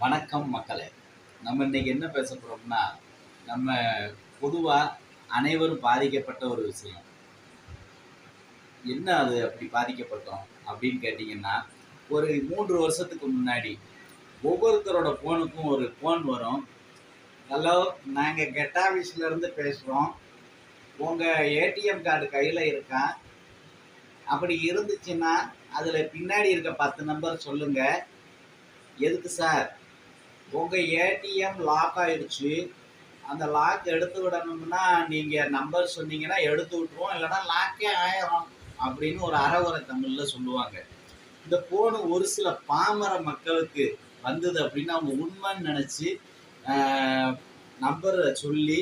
வணக்கம் மக்களே. நம்ம இன்னைக்கு என்ன பேச போகிறோம்னா நம்ம பொதுவாக அனைவரும் பாதிக்கப்பட்ட ஒரு விஷயம். என்ன அது அப்படி பாதிக்கப்பட்டோம் அப்படின்னு கேட்டிங்கன்னா ஒரு மூன்று வருஷத்துக்கு முன்னாடி ஒவ்வொருத்தரோட ஃபோனுக்கும் ஒரு ஃபோன் வரும். ஹலோ நாங்கள் கெட் ஆஃபீஸ்லேருந்து பேசுகிறோம் உங்கள் ஏடிஎம் கார்டு கையில் இருக்கா? அப்படி இருந்துச்சுன்னா அதில் பின்னாடி இருக்க பத்து நம்பர் சொல்லுங்கள் எதுக்கு சார்? உங்கள் ஏடிஎம் லாக் ஆயிடுச்சு. அந்த லாக் எடுத்து விடணும்னா நீங்கள் நம்பர் சொன்னீங்கன்னா எடுத்து விட்ருவோம் இல்லைன்னா லாக்கே ஆயிரும் அப்படின்னு ஒரு அறவுரை தமிழில் சொல்லுவாங்க. இந்த ஃபோனு ஒரு சில பாமர மக்களுக்கு வந்தது அப்படின்னு அவங்க உண்மைன்னு நினச்சி நம்பரை சொல்லி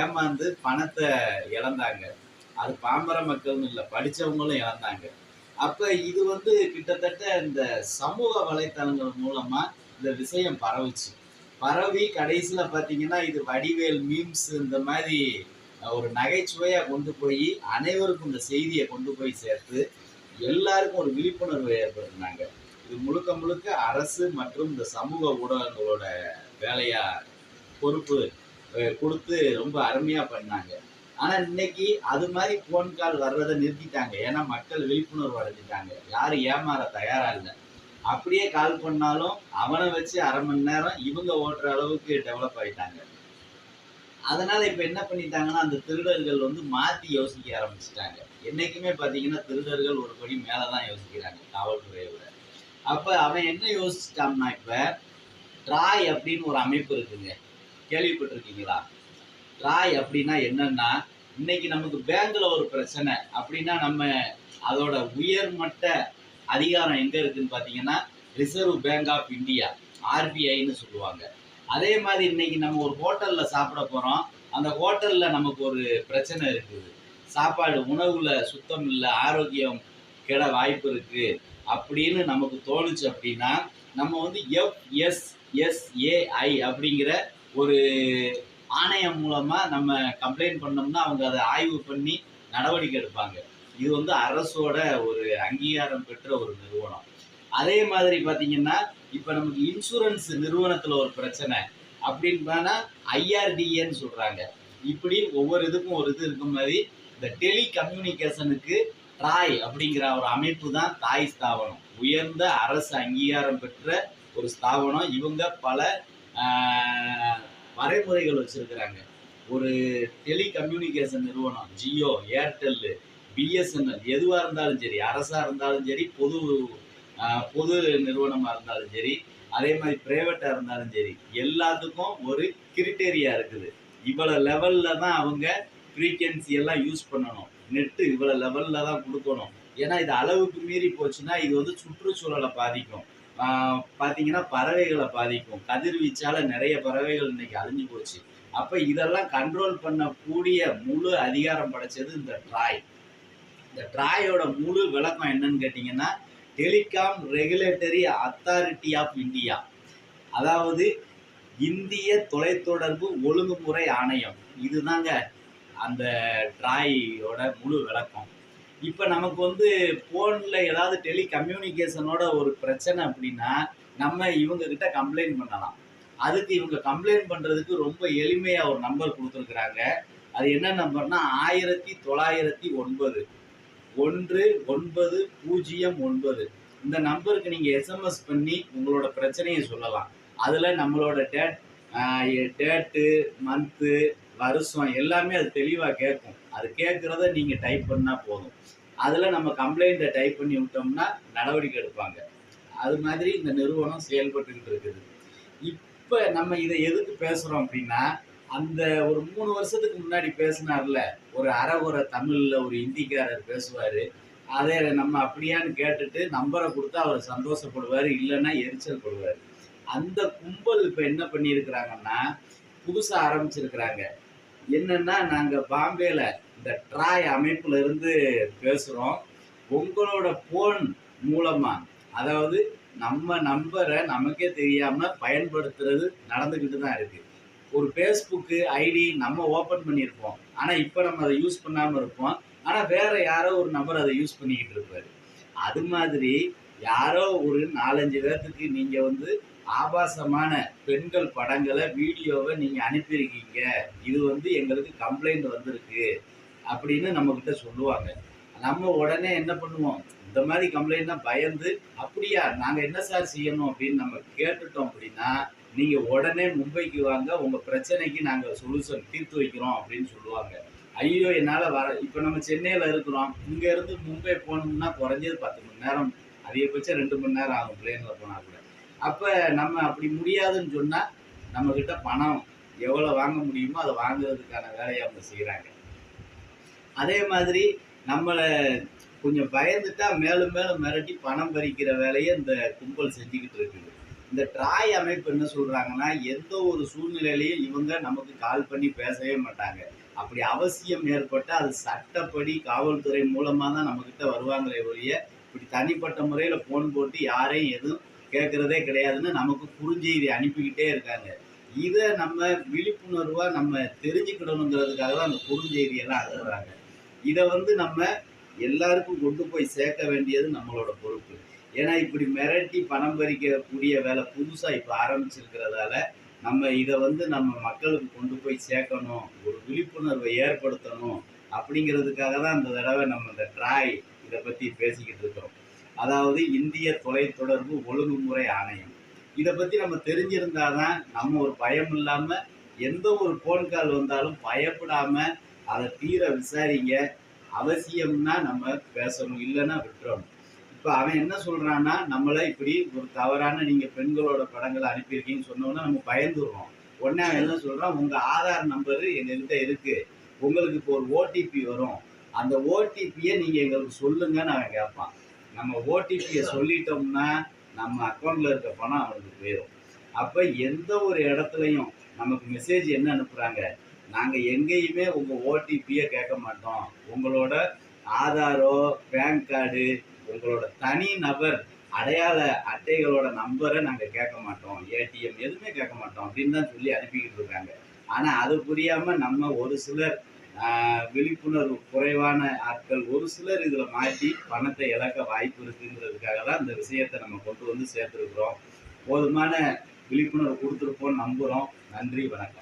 ஏமாந்து பணத்தை இழந்தாங்க. அது பாமர மக்கள்னு இல்லை படித்தவங்களும் இழந்தாங்க. அப்போ இது வந்து கிட்டத்தட்ட இந்த சமூக வலைத்தளங்கள் மூலமாக இந்த விஷயம் பரவுச்சு. பரவி கடைசியில் பார்த்தீங்கன்னா இது வடிவேல் மீம்ஸ் இந்த மாதிரி ஒரு நகைச்சுவையாக கொண்டு போய் அனைவருக்கும் இந்த செய்தியை கொண்டு போய் சேர்த்து எல்லாருக்கும் ஒரு விழிப்புணர்வை ஏற்படுத்தினாங்க. இது முழுக்க முழுக்க அரசு மற்றும் இந்த சமூக ஊடகங்களோட வேலையா பொறுப்பு கொடுத்து ரொம்ப அருமையாக பண்ணாங்க. ஆனால் இன்னைக்கு அது மாதிரி ஃபோன் கால் வர்றதை நிறுத்திட்டாங்க. ஏன்னா மக்கள் விழிப்புணர்வு அடைஞ்சிட்டாங்க. யாரும் ஏமாற தயாராக இல்லை. அப்படியே கால் பண்ணாலும் அவனை வச்சு அரை மணி நேரம் இவங்க ஓட்டுற அளவுக்கு டெவலப் ஆயிட்டாங்க. அதனால இப்ப என்ன பண்ணிட்டாங்கன்னா அந்த திருடர்கள் வந்து மாத்தி யோசிக்க ஆரம்பிச்சிட்டாங்க. என்னைக்குமே பாத்தீங்கன்னா திருடர்கள் ஒரு படி மேலதான் யோசிக்கிறாங்க காவல்துறையை விட அப்ப அவன் என்ன யோசிச்சிட்டான்னா இப்ப ட்ராய் அப்படின்னு ஒரு அமைப்பு இருக்குங்க. கேள்விப்பட்டிருக்கீங்களா? ட்ராய் அப்படின்னா என்னன்னா இன்னைக்கு நமக்கு பேங்க்ல ஒரு பிரச்சனை அப்படின்னா நம்ம அதோட உயர்மட்ட அதிகாரம் எங்க இருக்குன்னு பாத்தீங்கன்னா ரிசர்வ் பேங்க் ஆஃப் இந்தியா ஆர்பிஐன்னு சொல்லுவாங்க. அதே மாதிரி இன்னைக்கு நம்ம ஒரு ஹோட்டல்ல சாப்பிட போறோம். அந்த ஹோட்டல்ல நமக்கு ஒரு பிரச்சனை இருக்குது. சாப்பாடு உணவுல சுத்தம் இல்லை ஆரோக்கியம் கெட வாய்ப்பு இருக்கு. அப்படின்னு நமக்கு தோணுச்சு அப்படின்னா நம்ம வந்து எஃப்எஸ்எஸ்ஏஐ அப்படிங்கிற ஒரு ஆணையம் மூலமா நம்ம கம்ப்ளைண்ட் பண்ணோம்னா அவங்க அதை ஆய்வு பண்ணி நடவடிக்கை எடுப்பாங்க. இது வந்து அரசோட ஒரு அங்கீகாரம் பெற்ற ஒரு நிறுவனம். அதே மாதிரி பார்த்தீங்கன்னா இப்போ நமக்கு இன்சூரன்ஸ் நிறுவனத்தில் ஒரு பிரச்சனை அப்படின்னு ஐஆர்டிஏன்னு சொல்கிறாங்க இப்படி ஒவ்வொரு இதுக்கும் ஒரு இது இருக்கும் மாதிரி இந்த டெலி கம்யூனிகேஷனுக்கு ட்ராய் அப்படிங்கிற ஒரு அமைப்பு தான் தாய் ஸ்தாபனம். உயர்ந்த அரசு அங்கீகாரம் பெற்ற ஒரு ஸ்தாபனம். இவங்க பல வரைமுறைகள் வச்சுருக்கிறாங்க. ஒரு டெலி கம்யூனிகேஷன் நிறுவனம் ஜியோ ஏர்டெல்லு பிஎஸ்என்எல் எதுவாக இருந்தாலும் சரி அரசாக இருந்தாலும் சரி பொது பொது நிறுவனமாக இருந்தாலும் சரி அதே மாதிரி ப்ரைவேட்டாக இருந்தாலும் சரி எல்லாத்துக்கும் ஒரு கிரிட்டேரியா இருக்குது. இவ்வளோ லெவலில் தான் அவங்க ஃப்ரீக்வன்சி எல்லாம் யூஸ் பண்ணணும். நெட்டு இவ்வளோ லெவலில் தான் கொடுக்கணும். ஏன்னா இது அளவுக்கு மீறி போச்சுன்னா இது வந்து சுற்றுச்சூழலை பாதிக்கும். பார்த்தீங்கன்னா பறவைகளை பாதிக்கும். கதிர்வீச்சால் நிறைய பறவைகள் இன்னைக்கு அழிஞ்சு போச்சு. அப்போ இதெல்லாம் கண்ட்ரோல் பண்ணக்கூடிய முழு அதிகாரம் படைச்சது இந்த ட்ராய் இந்த ட்ராயோட முழு விளக்கம் என்னன்னு கேட்டிங்கன்னா telecom regulatory authority of India. அதாவது இந்திய தொலைத்தொடர்பு ஒழுங்குமுறை ஆணையம். இதுதாங்க அந்த ட்ராயோட முழு விளக்கம். இப்போ நமக்கு வந்து ஃபோனில் ஏதாவது டெலி கம்யூனிகேஷனோட ஒரு பிரச்சனை அப்படின்னா நம்ம இவங்கக்கிட்ட கம்ப்ளைண்ட் பண்ணலாம். அதுக்கு இவங்க கம்ப்ளைண்ட் பண்ணுறதுக்கு ரொம்ப எளிமையாக ஒரு நம்பர் கொடுத்துருக்குறாங்க. அது என்ன நம்பர்னா ஆயிரத்தி தொள்ளாயிரத்தி ஒன்பது. ஒன்று ஒன்பது பூஜ்ஜியம் ஒன்பது. இந்த நம்பருக்கு நீங்கள் எஸ்எம்எஸ் பண்ணி உங்களோட பிரச்சனையை சொல்லலாம். அதில் நம்மளோட டேட் டேட்டு மந்த்து வருஷம் எல்லாமே அது தெளிவாக கேட்கும். அது கேட்குறத நீங்கள் டைப் பண்ணால் போதும். அதில் நம்ம கம்ப்ளைண்ட்டை டைப் பண்ணி விட்டோம்னா நடவடிக்கை எடுப்பாங்க. அது மாதிரி இந்த நிறுவனம் செயல்பட்டுக்கிட்டு இருக்குது. இப்போ நம்ம இதை எதுக்கு பேசுகிறோம் அப்படின்னா அந்த ஒரு மூணு வருஷத்துக்கு முன்னாடி பேசினார்ல ஒரு அறகுறை தமிழில் ஒரு இந்திக்காரர் பேசுவார். அதை நம்ம அப்படியான்னு கேட்டுட்டு நம்பரை கொடுத்தா அவர் சந்தோஷப்படுவார் இல்லைன்னா எரிச்சல் படுவார். அந்த கும்பல் இப்போ என்ன பண்ணியிருக்கிறாங்கன்னா புதுசாக ஆரம்பிச்சிருக்கிறாங்க. என்னன்னா நாங்கள் பாம்பேயில் இந்த ட்ராய் அமைப்புல இருந்து பேசுகிறோம் உங்களோட ஃபோன் மூலமாக அதாவது நம்ம நம்பரை நமக்கே தெரியாமல் பயன்படுத்துறது நடந்துக்கிட்டு தான் இருக்குது ஒரு ஃபேஸ்புக்கு ஐடி நம்ம ஓப்பன் பண்ணியிருப்போம். ஆனால் இப்போ நம்ம அதை யூஸ் பண்ணாமல் இருப்போம். ஆனால் வேற யாரோ ஒரு நபர் அதை யூஸ் பண்ணிக்கிட்டு இருப்பார். அது மாதிரி யாரோ ஒரு நாலஞ்சு பேர்த்துக்கு நீங்கள் வந்து ஆபாசமான பெண்கள் படங்களை வீடியோவை நீங்கள் அனுப்பியிருக்கீங்க. இது வந்து எங்களுக்கு கம்ப்ளைண்ட் வந்திருக்கு அப்படின்னு நம்மக்கிட்ட சொல்லுவாங்க. நம்ம உடனே என்ன பண்ணுவோம்? இந்த மாதிரி கம்ப்ளைண்ட்னா பயந்து அப்படியா நாங்கள் என்ன சார் செய்யணும்? அப்படின்னு நம்ம கேட்டுட்டோம் அப்படின்னா நீங்கள் உடனே மும்பைக்கு வாங்க உங்கள் பிரச்சனைக்கு நாங்கள் சொல்யூஷன் தீர்த்து வைக்கிறோம் அப்படின்னு சொல்லுவாங்க. ஐயோ என்னால் வர இப்போ நம்ம சென்னையில் இருக்கிறோம். இங்கேருந்து மும்பை போகணும்னா குறைஞ்சது பத்து மணி நேரம் அதிகபட்சம் ரெண்டு மணி நேரம் ஆகும் பிளேனில் போனால் கூட. அப்போ நம்ம அப்படி முடியாதுன்னு சொன்னால் நம்மக்கிட்ட பணம் எவ்வளோ வாங்க முடியுமோ அதை வாங்குறதுக்கான வேலையை அவங்க செய்கிறாங்க அதே மாதிரி நம்மளை கொஞ்சம் பயந்துட்டா மேலும் மேலும் மிரட்டி பணம் பறிக்கிற வேலையை இந்த கும்பல் செஞ்சுக்கிட்டு இருக்குது. இந்த ட்ராய் அமைப்பு என்ன சொல்கிறாங்கன்னா எந்த ஒரு சூழ்நிலையிலையும் இவங்க நமக்கு கால் பண்ணி பேசவே மாட்டாங்க. அப்படி அவசியம் ஏற்பட்டு அது சட்டப்படி காவல்துறை மூலமாக தான் நம்மக்கிட்ட வருவாங்களே ஒழிய இப்படி தனிப்பட்ட முறையில் ஃபோன் போட்டு யாரையும் எதுவும் கேட்கறதே கிடையாதுன்னு நமக்கு குறுஞ்செய்தி அனுப்பிக்கிட்டே இருக்காங்க. இதை நம்ம விழிப்புணர்வாக நம்ம தெரிஞ்சுக்கிடணுங்கிறதுக்காக தான் அந்த குறுஞ்செய்தியெல்லாம் அனுப்புறாங்க. இதை வந்து நம்ம எல்லாருக்கும் கொண்டு போய் சேர்க்க வேண்டியது நம்மளோட பொறுப்பு. ஏன்னா இப்படி மிரட்டி பணம் பறிக்கக்கூடிய வேலை புதுசாக இப்போ ஆரம்பிச்சிருக்கிறதால நம்ம இதை வந்து நம்ம மக்களுக்கு கொண்டு போய் சேர்க்கணும் ஒரு விழிப்புணர்வை ஏற்படுத்தணும் அப்படிங்கிறதுக்காக தான் இந்த தடவை நம்ம இந்த ட்ராய் இதை பற்றி பேசிக்கிட்டு இருக்கிறோம். அதாவது இந்திய தொலைத்தொடர்பு ஒழுங்குமுறை ஆணையம். இதை பற்றி நம்ம தெரிஞ்சிருந்தாதான் நம்ம ஒரு பயம் இல்லாமல் எந்த ஒரு ஃபோன் கால் வந்தாலும் பயப்படாமல் அதை தீர விசாரிங்க. அவசியம்னா நம்ம பேசணும் இல்லைன்னா விட்டுறணும். இப்போ அவன் என்ன சொல்றான்னா நம்மளை இப்படி ஒரு தவறான நீங்க பெண்களோட படங்களை அனுப்பியிருக்கீங்கன்னு சொன்னோன்னா நம்ம பயந்துடுறோம் உடனே அவன் என்ன சொல்றான் உங்க ஆதார் நம்பரு எங்ககிட்ட இருக்கு. உங்களுக்கு இப்போ ஒரு ஓடிபி வரும். அந்த ஓடிபியை நீங்க எங்களுக்கு சொல்லுங்கன்னு அவன் கேட்பான். நம்ம ஓடிபியை சொல்லிட்டோம்னா நம்ம அக்கௌண்ட்ல இருக்க பணம் அவனுக்கு போயிடும் அப்ப எந்த ஒரு இடத்துலையும் நமக்கு மெசேஜ் என்ன அனுப்புறாங்க? நாங்க எங்கேயுமே உங்க ஓடிபியை கேட்க மாட்டோம். உங்களோட ஆதாரோ பேன் கார்டு உங்களோட தனி நபர் அடையாள அட்டைகளோட நம்பரை நாங்கள் கேட்க மாட்டோம். ஏடிஎம் எதுவுமே கேட்க மாட்டோம் அப்படின்னு தான் சொல்லி அனுப்பிக்கிட்டு இருக்காங்க. ஆனால் அது புரியாமல் நம்ம ஒரு சிலர் விழிப்புணர்வு குறைவான ஆட்கள் ஒரு சிலர் இதில் மாட்டி பணத்தை இழக்க வாய்ப்பு இருக்குங்கிறதுக்காக தான் இந்த விஷயத்தை நம்ம கொண்டு வந்து சேர்த்துருக்குறோம். போதுமான விழிப்புணர்வு கொடுத்துருப்போம் நம்புகிறோம் நன்றி வணக்கம்.